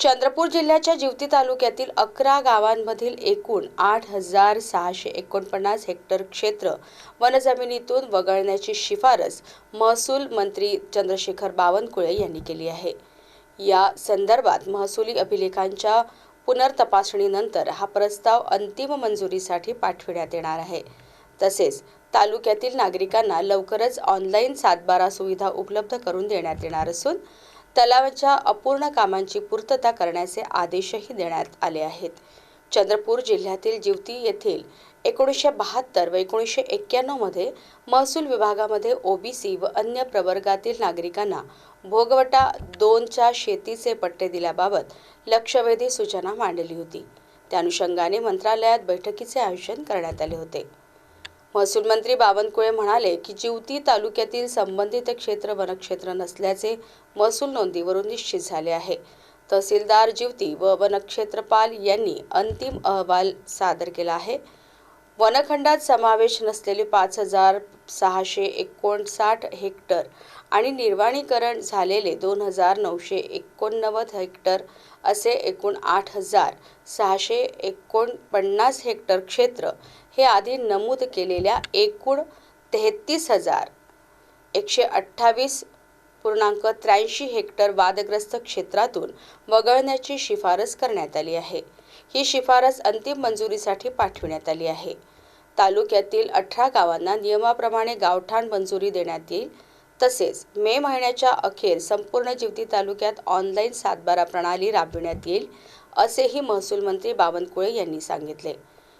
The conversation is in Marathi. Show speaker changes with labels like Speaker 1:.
Speaker 1: चंद्रपूर जिल्ह्याच्या जिवती तालुक्यातील अकरा गावांमधील एकूण आठ हजार सहाशे एकोणपन्नास हेक्टर क्षेत्र वनजमिनीतून वगळण्याची शिफारस महसूल मंत्री चंद्रशेखर बावनकुळे यांनी केली आहे. या संदर्भात महसुली अभिलेखांच्या पुनर्तपासणीनंतर हा प्रस्ताव अंतिम मंजुरीसाठी पाठविण्यात येणार आहे. तसेच तालुक्यातील नागरिकांना लवकरच ऑनलाईन सातबारा सुविधा उपलब्ध करून देण्यात येणार असून तलावाच्या अपूर्ण कामांची पूर्तता करण्याचे आदेशही देण्यात आले आहेत. चंद्रपूर जिल्ह्यातील जिवती येथील एकोणीसशे बहात्तर व एकोणीसशे एक्क्याण्णवमध्ये महसूल विभागामध्ये ओबीसी व अन्य प्रवर्गातील नागरिकांना भोगवटा दोनच्या शेतीचे पट्टे दिल्याबाबत लक्षवेधी सूचना मांडली होती. त्या अनुषंगाने मंत्रालयात बैठकीचे आयोजन करण्यात आले होते. महसूल मंत्री बावनकुळे म्हणाले की जिवती तालुक्यातील संबंधित क्षेत्र वनक्षेत्र नसल्याचे महसूल नोंदीवरून निश्चित झाले आहे. तहसीलदार जिवती व वनक्षेत्रपाल यांनी अंतिम अहवाल सादर केला आहे. वनखंडात समावेश नसलेले पाच हजार सहाशे एकोणसाठ हेक्टर आणि निर्वाणीकरण झालेले दोन हजार नऊशे एकोणनव्वद हेक्टर असे एकूण आठ हजार सहाशे एकोणपन्नास हेक्टर क्षेत्र हे आधी नमूद केलेल्या एकूण तेहतीस हजार एकशे अठ्ठावीस पूर्णांक त्र्याऐंशी हेक्टर वादग्रस्त क्षेत्रातून वगळण्याची शिफारस करण्यात आली आहे. ही शिफारस अंतिम मंजुरीसाठी पाठविण्यात आली आहे. तालुक्यातील अठरा गावांना नियमाप्रमाणे गावठाण मंजुरी देण्यात येईल. तसेच मे महिन्याच्या अखेर संपूर्ण जिवती तालुक्यात ऑनलाईन सातबारा प्रणाली राबविण्यात येईल असेही महसूल मंत्री बावनकुळे यांनी सांगितले.